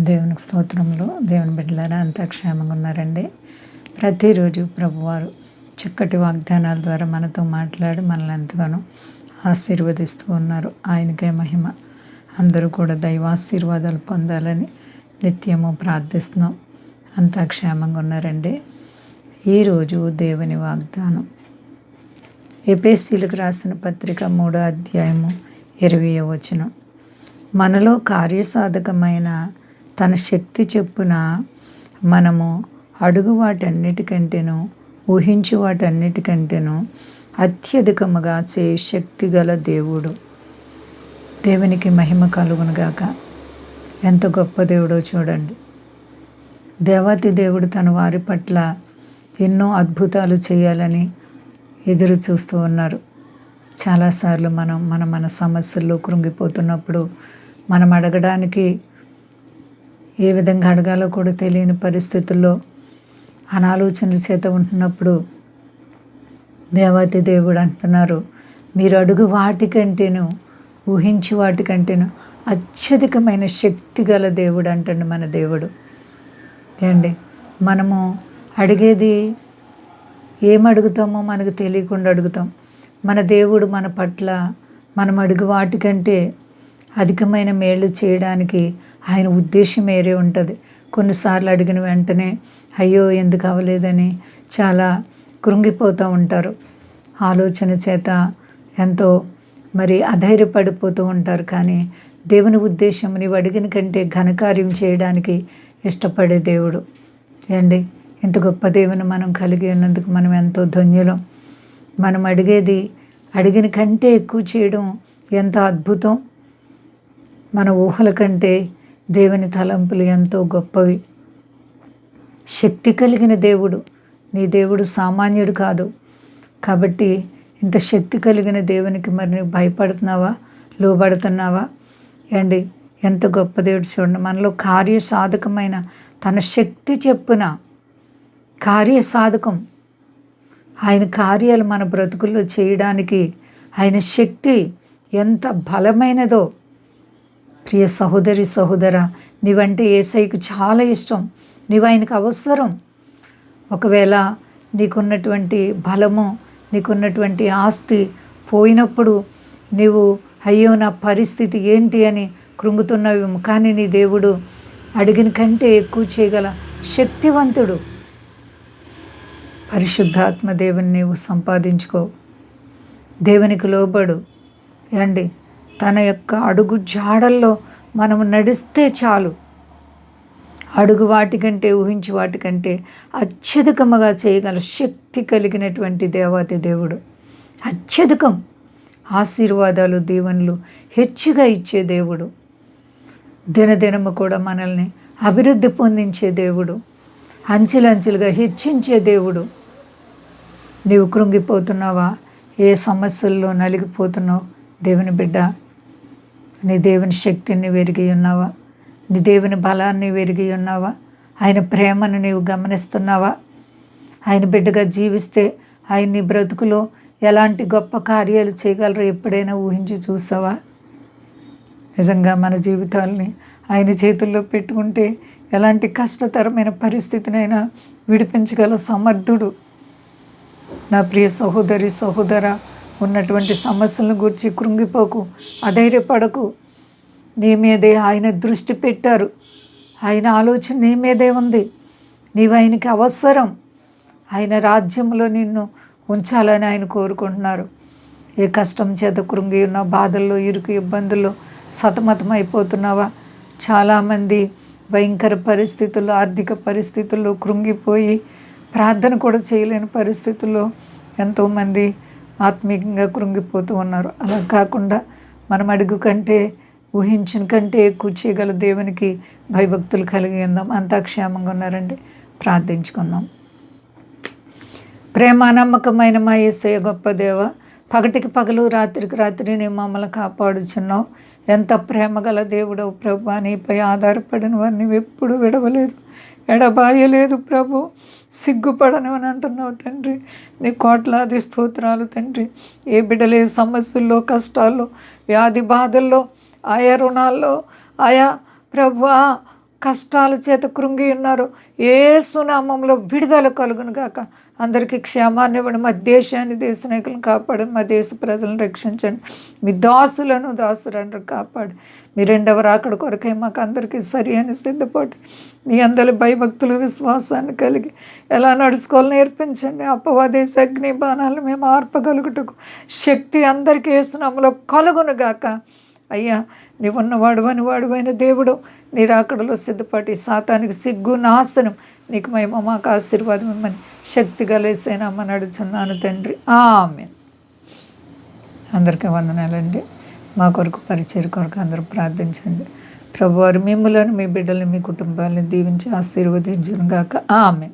దేవునికి స్తోత్రంలో దేవుని బిడ్డలారా అంతా క్షేమంగా ఉన్నారండి. ప్రతిరోజు ప్రభువారు చక్కటి వాగ్దానాల ద్వారా మనతో మాట్లాడి మనల్ని ఎంతగానో ఆశీర్వదిస్తూ ఉన్నారు. ఆయనకే మహిమ. అందరూ కూడా దైవాశీర్వాదాలు పొందాలని నిత్యము ప్రార్థిస్తున్నాం. అంతా క్షేమంగా ఉన్నారండి. ఈరోజు దేవుని వాగ్దానం. ఎపేసీలకు రాసిన పత్రిక మూడో అధ్యాయము ఇరవై వచనం. మనలో కార్యసాధకమైన తన శక్తి చెప్పున మనము అడుగు వాటన్నిటికంటేను ఊహించు వాటన్నిటికంటేను అత్యధికముగా చే శక్తి గల దేవుడు. దేవునికి మహిమ కలుగునుగాక ఎంత గొప్ప దేవుడో చూడండి. దేవాతి దేవుడు తన వారి పట్ల ఎన్నో అద్భుతాలు చేయాలని ఎదురు చూస్తూ ఉన్నారు. చాలాసార్లు మనం మన మన సమస్యల్లో కృంగిపోతున్నప్పుడు మనం అడగడానికి ఏ విధంగా అడగాలో కూడా తెలియని పరిస్థితుల్లో అనాలోచనల చేత ఉంటున్నప్పుడు దేవాతి దేవుడు అంటున్నారు మీరు అడుగు వాటికంటేను ఊహించి వాటికంటేను అత్యధికమైన శక్తి గల దేవుడు అంటండి మన దేవుడు. అండి మనము అడిగేది ఏం అడుగుతామో మనకు తెలియకుండా అడుగుతాం. మన దేవుడు మన పట్ల మనం అడుగు వాటికంటే అధికమైన మేళ్ళు చేయడానికి ఆయన ఉద్దేశం వేరే ఉంటుంది. కొన్నిసార్లు అడిగిన వెంటనే అయ్యో ఎందుకు అవ్వలేదని? చాలా కృంగిపోతూ ఉంటారు. ఆలోచన చేత ఎంతో మరి అధైర్యపడిపోతూ ఉంటారు. కానీ దేవుని ఉద్దేశం నీవు అడిగిన కంటే ఘనకార్యం చేయడానికి ఇష్టపడే దేవుడు. ఏండి ఇంత గొప్ప దేవుని మనం కలిగి ఉన్నందుకు మనం ఎంతో ధన్యులం. మనం అడిగేది అడిగిన కంటే ఎక్కువ చేయడం ఎంత అద్భుతం. మన ఊహల కంటే దేవుని తలంపులు ఎంతో గొప్పవి. శక్తి కలిగిన దేవుడు నీ దేవుడు సామాన్యుడు కాదు. కాబట్టి ఇంత శక్తి కలిగిన దేవునికి మరి నీకు భయపడుతున్నావా? లోబడుతున్నావా? అండి ఎంత గొప్ప దేవుడు చూడండి. మనలో కార్యసాధకమైన తన శక్తి చెప్పున కార్యసాధకం. ఆయన కార్యాలు మన బ్రతుకుల్లో చేయడానికి ఆయన శక్తి ఎంత బలమైనదో ప్రియ సహోదరి సహోదర నీవంటే ఏసైకు చాలా ఇష్టం. నీవు ఆయనకు అవసరం. ఒకవేళ నీకున్నటువంటి బలము నీకున్నటువంటి ఆస్తి పోయినప్పుడు నీవు అయ్యో నా పరిస్థితి ఏంటి అని కృంగుతున్నవేమో కానీ నీ దేవుడు అడిగిన కంటే ఎక్కువ చేయగల శక్తివంతుడు. పరిశుద్ధాత్మ దేవుని నీవు సంపాదించుకో. దేవునికి లోబడు. అండి తన యొక్క అడుగు జాడల్లో మనము నడిస్తే చాలు. అడుగు వాటికంటే ఊహించి వాటికంటే అత్యధికముగా చేయగల శక్తి కలిగినటువంటి దేవాతి దేవుడు. అత్యధికం ఆశీర్వాదాలు దీవెనలు హెచ్చుగా ఇచ్చే దేవుడు. దినదినము కూడా మనల్ని అభివృద్ధి పొందించే దేవుడు. అంచెలంచెలుగా హెచ్చించే దేవుడు. నీవు కృంగిపోతున్నావా? ఏ సమస్యల్లో నలిగిపోతున్నావు? దేవుని బిడ్డ నీ దేవుని శక్తిని వెరిగి ఉన్నావా? నీ దేవుని బలాన్ని వెరిగి ఉన్నావా? ఆయన ప్రేమను నీవు గమనిస్తున్నావా? ఆయన బిడ్డగా జీవిస్తే ఆయన నీ బ్రతుకులో ఎలాంటి గొప్ప కార్యాలు చేయగలరో ఎప్పుడైనా ఊహించి చూసావా? నిజంగా మన జీవితాల్ని ఆయన చేతుల్లో పెట్టుకుంటే ఎలాంటి కష్టతరమైన పరిస్థితినైనా విడిపించగల సమర్థుడు. నా ప్రియ సహోదరి సహోదర ఉన్నటువంటి సమస్యలను గురించి కృంగిపోకు అధైర్యపడకు. నీ మీదే ఆయన దృష్టి పెట్టారు. ఆయన ఆలోచన నీ మీదే ఉంది. నీవు ఆయనకి అవసరం. ఆయన రాజ్యంలో నిన్ను ఉంచాలని ఆయన కోరుకుంటున్నారు. ఏ కష్టం చేత కృంగి ఉన్న బాధల్లో ఇరుకు ఇబ్బందుల్లో సతమతం అయిపోతున్నావా చాలామంది భయంకర పరిస్థితుల్లో ఆర్థిక పరిస్థితుల్లో కృంగిపోయి ప్రార్థన కూడా చేయలేని పరిస్థితుల్లో ఎంతోమంది ఆత్మీయంగా కృంగిపోతూ ఉన్నారు. అలా కాకుండా మనం అడుగు కంటే ఊహించిన కంటే ఎక్కువ చేయగల దేవునికి భయభక్తులు కలిగి ఉందాం. అంతా క్షేమంగా ఉన్నారండి. ప్రార్థించుకుందాం. ప్రేమ నమ్మకమైన మా ఏసయ్య గొప్ప దేవ పగటికి పగలు రాత్రికి రాత్రి నేను మమ్మల్ని కాపాడుచున్నావు. ఎంత ప్రేమ గల దేవుడవు ప్రభు నీపై ఆధారపడిన వారిని ఎప్పుడు విడవలేదు ఎడబాయలేదు ప్రభు. సిగ్గుపడను అని అంటున్నావు తండ్రి. నీ కోట్లాది స్తోత్రాలు తండ్రి. ఏ బిడ్డలే సమస్యల్లో కష్టాల్లో వ్యాధి బాధల్లో ఆయా రుణాల్లో ఆయా ప్రభు కష్టాల చేత కృంగి ఉన్నారు. ఏ సునామంలో విడుదల కలుగును గాక. అందరికీ క్షేమాన్ని ఇవ్వండి. మా దేశాన్ని దేశ నాయకులను కాపాడండి. మా దేశ ప్రజలను రక్షించండి. మీ దాసులను దాసులను కాపాడు. మీ రెండవ రాకడ కొరకై మాకు అందరికీ సరి అని సిద్ధపాటు. మీ అందరి భయభక్తులు విశ్వాసాన్ని కలిగి ఎలా నడుచుకోవాలో నేర్పించండి. అపవాదేశ అగ్ని బాణాలు మేము ఆర్పగలుగుటకు శక్తి అందరికీ వేసినాములో కలుగును గాక అయ్యా నీవున్నవాడు అని వాడువైన దేవుడు నీ రాకడలో సిద్ధపాటి సాతానికి సిగ్గు నాశనం. నీకు మేము మాకు ఆశీర్వాదం ఇమ్మని శక్తి గలేసేనామని అడుగుతున్నాను తండ్రి. ఆమె అందరికీ వందనాలండి. మా కొరకు పరిచయం కొరకు అందరూ ప్రార్థించండి. ప్రభువారు మిమ్మలను మీ బిడ్డల్ని మీ కుటుంబాలను దీవించి ఆశీర్వదించును గాక ఆమె